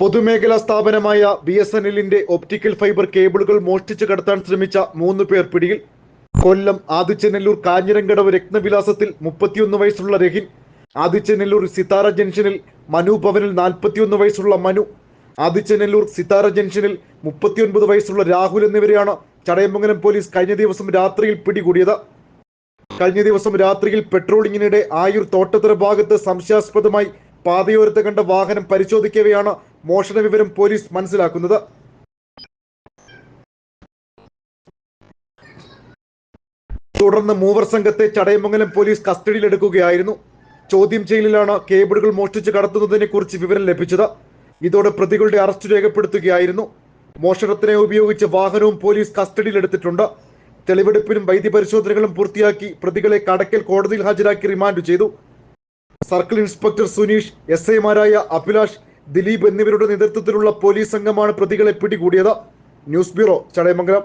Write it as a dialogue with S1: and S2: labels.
S1: പൊതുമേഖലാ സ്ഥാപനമായ B S N എല്ലിന്റെ ഒപ്റ്റിക്കൽ ഫൈബർ കേബിളുകൾ മോഷ്ടിച്ചു കടത്താൻ ശ്രമിച്ച മൂന്ന് പേർ പിടിയിൽ. കൊല്ലം ആദിച്ചനെല്ലൂർ കാഞ്ഞിരങ്കടവ് രത്നവിലാസത്തിൽ മുപ്പത്തിയൊന്ന് വയസ്സുള്ള രഹിൻ ആദിച്ചനെല്ലൂർ സിതാര ജംഗ്ഷനിൽ മനു ഭവനിൽ നാൽപ്പത്തിയൊന്ന് വയസ്സുള്ള മനു ആദിച്ചനെല്ലൂർ സിതാര ജംഗ്ഷനിൽ മുപ്പത്തിയൊൻപത് വയസ്സുള്ള രാഹുൽ എന്നിവരെയാണ് ചടയമംഗലം പോലീസ് കഴിഞ്ഞ ദിവസം രാത്രിയിൽ പിടികൂടിയത്. കഴിഞ്ഞ ദിവസം രാത്രിയിൽ പെട്രോളിങ്ങിനിടെ ആയൂർ തോട്ടത്തറ ഭാഗത്ത് സംശയാസ്പദമായി പാതയോരത്ത് കണ്ട വാഹനം പരിശോധിക്കവെയാണ് മോഷണ വിവരം പോലീസ് മനസ്സിലാക്കുന്നത്. തുടർന്ന് മൂവർ സംഘത്തെ ചടയമംഗലം പോലീസ് കസ്റ്റഡിയിലെടുക്കുകയായിരുന്നു. ചോദ്യം ചെയ്യലിലാണ് കേബിളുകൾ മോഷ്ടിച്ച് കടത്തുന്നതിനെ കുറിച്ച് വിവരം ലഭിച്ചത്. ഇതോടെ പ്രതികളുടെ അറസ്റ്റ് രേഖപ്പെടുത്തുകയായിരുന്നു. മോഷണത്തിനെ ഉപയോഗിച്ച് വാഹനവും പോലീസ് കസ്റ്റഡിയിലെടുത്തിട്ടുണ്ട്. തെളിവെടുപ്പിനും വൈദ്യപരിശോധനകളും പൂർത്തിയാക്കി പ്രതികളെ കടക്കൽ കോടതിയിൽ ഹാജരാക്കി റിമാൻഡ് ചെയ്തു. സർക്കിൾ ഇൻസ്പെക്ടർ സുനീഷ് എസ് ഐമാരായ അഭിലാഷ് ദിലീപ് എന്നിവരുടെ നേതൃത്വത്തിലുള്ള പോലീസ് സംഘമാണ് പ്രതികളെ പിടികൂടിയത്. News bureau Chadayamangalam.